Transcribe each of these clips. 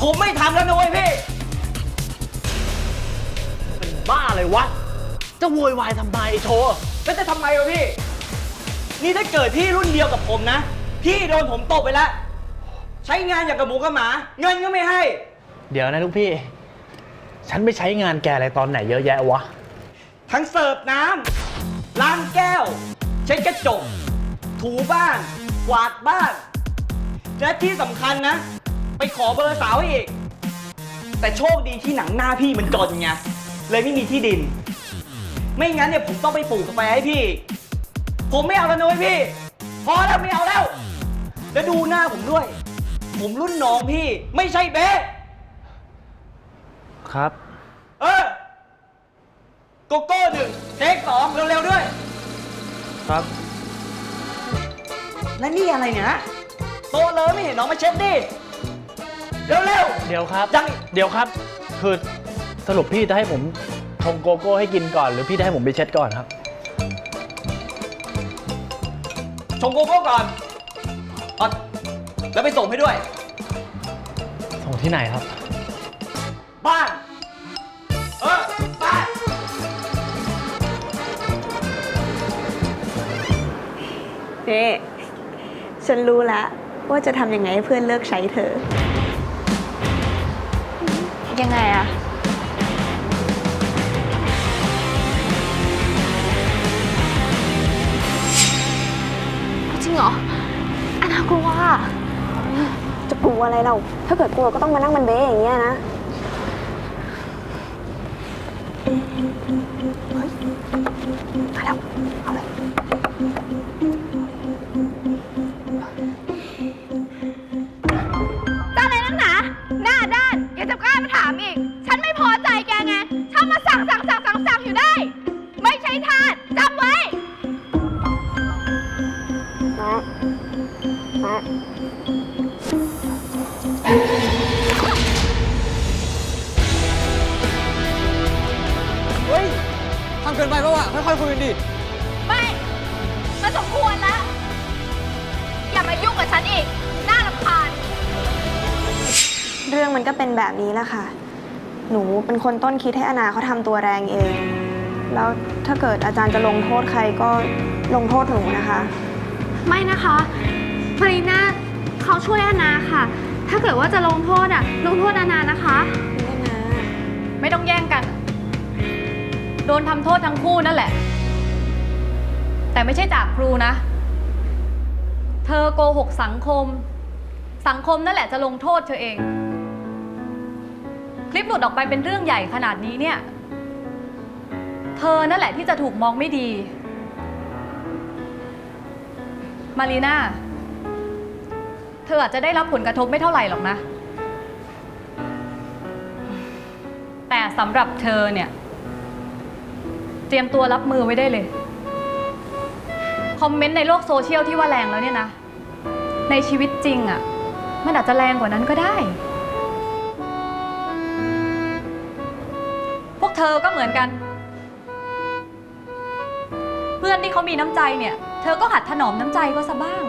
ผมไม่ทำแล้วนะเว้ยพี่เป็นบ้าเลยวะ จะโวยวายทำไมโชว์แล้วจะทำไมวะพี่ นี่ถ้าเกิดพี่รุ่นเดียวกับผมนะ พี่โดนผมตบไปแล้ว ใช้งานอย่างกับหมูกับหมา เงินก็ไม่ให้ เดี๋ยวนะลูกพี่ ฉันไม่ใช้งานแกอะไรตอนไหนเยอะแยะวะ ทั้งเสิร์ฟน้ำล้างแก้ว เช็ดกระจก ถูบ้านกวาดบ้าน และที่สำคัญนะ ไปขอเบอร์สาวให้อีก แต่โชคดีที่หนังหน้าพี่มันจนไงเลยไม่มีที่ดิน ไม่งั้นเนี่ยผมต้องไปปลูกกาแฟให้พี่ ผมไม่เอาแล้วนะเว้ยพี่ พอแล้วไม่เอาแล้ว แล้วดูหน้าผมด้วย ผมรุ่นน้องพี่ ไม่ใช่เบ๊ะครับ เออโกโก้หนึ่งเทคสองเร็วๆด้วย ครับ และนี่อะไรเนี่ยฮะโตะเลยไม่เห็นน้องมาเช็ดดิ เร็ว เดี๋ยวครับ ยังอีก เดี๋ยวครับ คือสรุปพี่จะให้ผมชงโกโก้ให้กินก่อน หรือพี่จะให้ผมไปเช็ดก่อนครับชงโกโก้ก่อนอ๋อแล้วไปส่งให้ด้วย ส่งที่ไหนครับ บ้าน เออ บ้าน นี่ ฉันรู้แล้วว่าจะทำยังไงให้เพื่อนเลิกใช้เธอ ยังไงอะจริงเหรอ อันน่ากลัวอะจะกลัวอะไรเรา ถ้าเกิดกลัวก็ต้องมานั่งมันเบ้อย่างเงี้ยนะ มาแล้ว เอาเลย เกินไปปะวะค่อยๆคุยกันดิ ไม่มันสมควรแล้ว อย่ามายุ่งกับฉันอีก น่ารำคาญ เรื่องมันก็เป็นแบบนี้แหละค่ะ หนูเป็นคนต้นคิดให้อนาเขาทำตัวแรงเอง แล้วถ้าเกิดอาจารย์จะลงโทษใครก็ลงโทษหนูนะคะ ไม่นะคะฟรีน่าเขาช่วยอานาค่ะ ถ้าเกิดว่าจะลงโทษอะลงโทษอานานะคะ ไม่นะไม่ต้องแย่งกัน โดนทำโทษทั้งคู่นั่นแหละ แต่ไม่ใช่จากครูนะ เธอโกหกสังคม สังคมนั่นแหละจะลงโทษเธอเอง คลิปหลุดออกไปเป็นเรื่องใหญ่ขนาดนี้เนี่ย เธอนั่นแหละที่จะถูกมองไม่ดี มารีน่าเธออาจจะได้รับผลกระทบไม่เท่าไหร่หรอกนะ แต่สำหรับเธอเนี่ย เตรียมตัวรับมือไว้ได้เลย คอมเมนต์ในโลกโซเชียลที่ว่าแรงแล้วเนี่ยนะ ในชีวิตจริงอะ่ะ มันอาจจะแรงกว่านั้นก็ได้ พวกเธอก็เหมือนกัน เพื่อนที่เขามีน้ำใจเนี่ย เธอก็หัดถนอมน้ำใจก็ซะบ้าง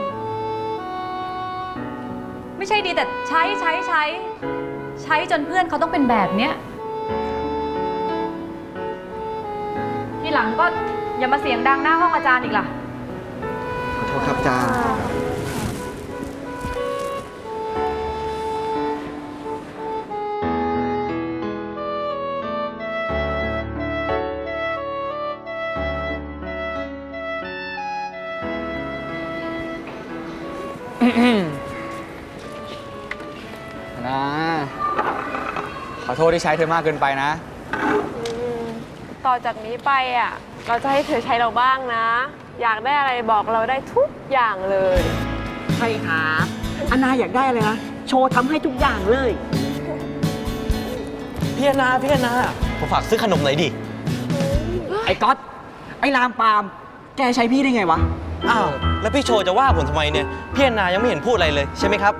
ไม่ใช่ดีแต่ใช้ใช้ใช้ ใช้จนเพื่อนเขาต้องเป็นแบบเนี้ย หลังก็อย่ามาเสียงดังหน้าห้องอาจารย์อีกล่ะ ขอโทษครับอาจารย์นะขอโทษที่ใช้เธอมากเกินไปนะ ต่อจากนี้ไปอะ เราจะให้เธอใช้เราบ้างนะ อยากได้อะไรบอกเราได้ทุกอย่างเลย ใช่ครับอนาอยากได้อะไรนะ โชว์ทำให้ทุกอย่างเลย พี่อนาพี่อนาผมฝากซื้อขนมหน่อยดิ ไอ้ก๊อตไอ้ลามปาม แกใช้พี่ได้ไงวะ อ้าว แล้วพี่โชว์จะว่าผมทำไมเนี่ย พี่แอนนายังไม่เห็นพูดอะไรเลยใช่ไหมครับ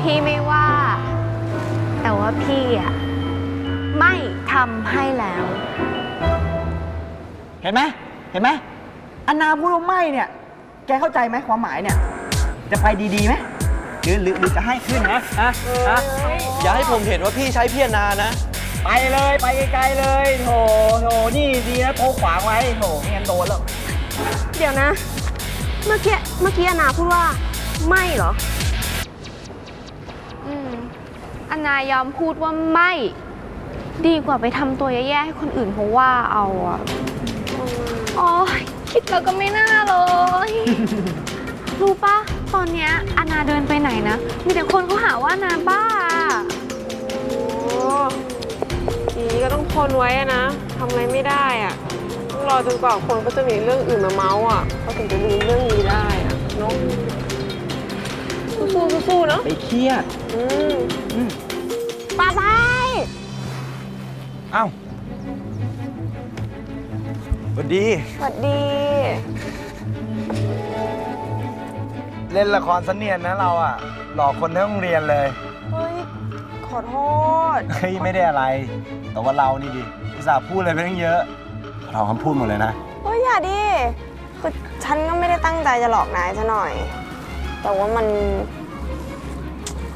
พี่ไม่ว่า แต่ว่าพี่อะ ไม่ทำให้แล้ว เห็นไหมเห็นไหมอนนาพูดว่าไม่เนี่ย แกเข้าใจไหมความหมายเนี่ย จะไปดีๆไหมหรือหรือหรือจะให้ขึ้นนะฮะฮะอย่าให้ผมเห็นว่าพี่ใช้พี่แอนนานะ ไปเลยไปไกลๆเลยโถโถนี่ดีนะโต๊ะขวางไว้โถไม่งั้นโดนแล้วเดี๋ยวนะ เมื่อกี้เมื่อกี้อานาพูดว่าไม่เหรอ อืมอานายอมพูดว่าไม่ ดีกว่าไปทำตัวแย่ๆให้คนอื่นเขาว่าเอาอะโอ้ยคิดแล้วก็ไม่น่าเลย รู้ปะตอนเนี้ยอานาเดินไปไหนนะ มีแต่คนเขาหาว่าอานาบ้าอะโอ้ทีนี้ก็ต้องทนไว้อะนะทำอะไรไม่ได้อะต้องรอจนกว่าคนก็จะมีเรื่องอื่นมาเมาส์อะเขาถึงจะลืมเรื่องนี้ได้อะเนาะสู้ๆสู้ๆเนาะไปเครียดอืม ป้าไปเอ้าสวัสดี สวัสดี เล่นละครสนเนียนนะเราอะ หลอกคนทั้งโรงเรียนเลยเฮ้ย ขอโทษ เฮ้ยไม่ได้อะไร แต่ว่าเรานี่ดิอุตส่าห์พูดอะไรไปตั้งเยอะ เราคำพูดหมดเลยนะ เฮ้ย อย่าดิคือฉันก็ไม่ได้ตั้งใจจะหลอกนายซะหน่อย แต่ว่ามัน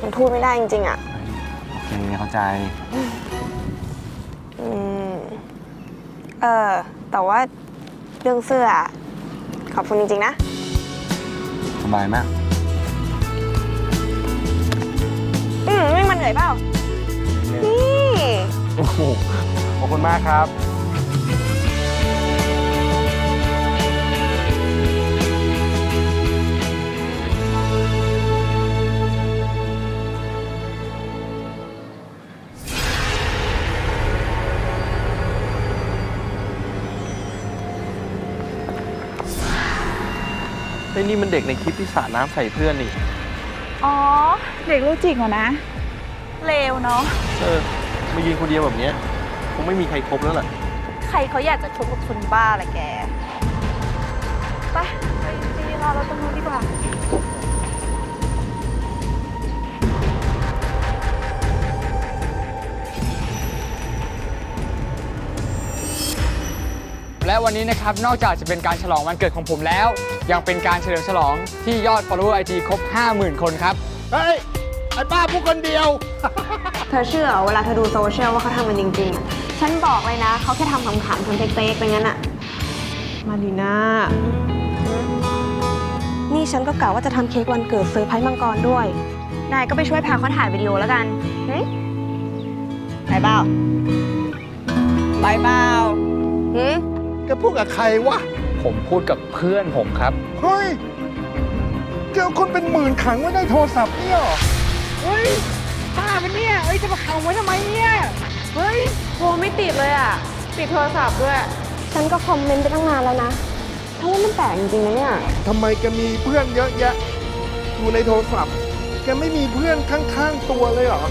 มันพูดไม่ได้จริงๆอะโอเคเข้าใจ อืม เออ แต่ว่าเรื่องเสื้ออะขอบคุณจริง ๆ นะ สบายมาก อืม ไม่มันเหนื่อยเปล่า นี่ โอ้โหขอบคุณมากครับ ไอ้นี่มันเด็กในคลิปที่สาดน้ำใส่เพื่อนนี่ อ๋อ เด็กรู้จิกเหรอนะ เลวเนาะ เออ มายืนคนเดียวแบบเนี้ยคงไม่มีใครครบแล้วล่ะ ใครเขาอยากจะชมกับคนบ้าแหละแก ไปไปไปยืนรอเราตรงนู้นดีกว่า และวันนี้นะครับนอกจากจะเป็นการฉลองวันเกิดของผมแล้ว ยังเป็นการเฉลิมฉลองที่ยอด follower IG ครบ 50,000 คนครับ เฮ้ย ไอ้ป้าพูดคนเดียว เธอเชื่อเหรอเวลาเธอดูโซเชียลว่าเขาทำมันจริงๆอะฉันบอกเลยนะ เขาแค่ทำขำๆทำเฟกๆไปงั้นอะมาดีน่านี่ฉันก็กะว่าจะทำเค้กวันเกิดเซอร์ไพรส์มังกรด้วย นายก็ไปช่วยพาเขาถ่ายวิดีโอแล้วกันหึไปเปล่าไปเปล่าหึแกพูดกับใครวะ ผมพูดกับเพื่อนผมครับ เฮ้ย เจอคนเป็นหมื่นขังไว้ในโทรศัพท์เนี่ยเหรอเฮ้ยป้ามันเนี่ยเอ้ย จะมาขังไว้ทำไมเนี่ย เฮ้ย โทรไม่ติดเลยอะ ติดโทรศัพท์ด้วย ฉันก็คอมเมนต์ไปตั้งนานแล้วนะเพราะว่ามันแปลกจริงๆนะเนี่ย ทำไมแกมีเพื่อนเยอะแยะ อยู่ในโทรศัพท์ แกไม่มีเพื่อนข้างๆตัวเลยเหรอ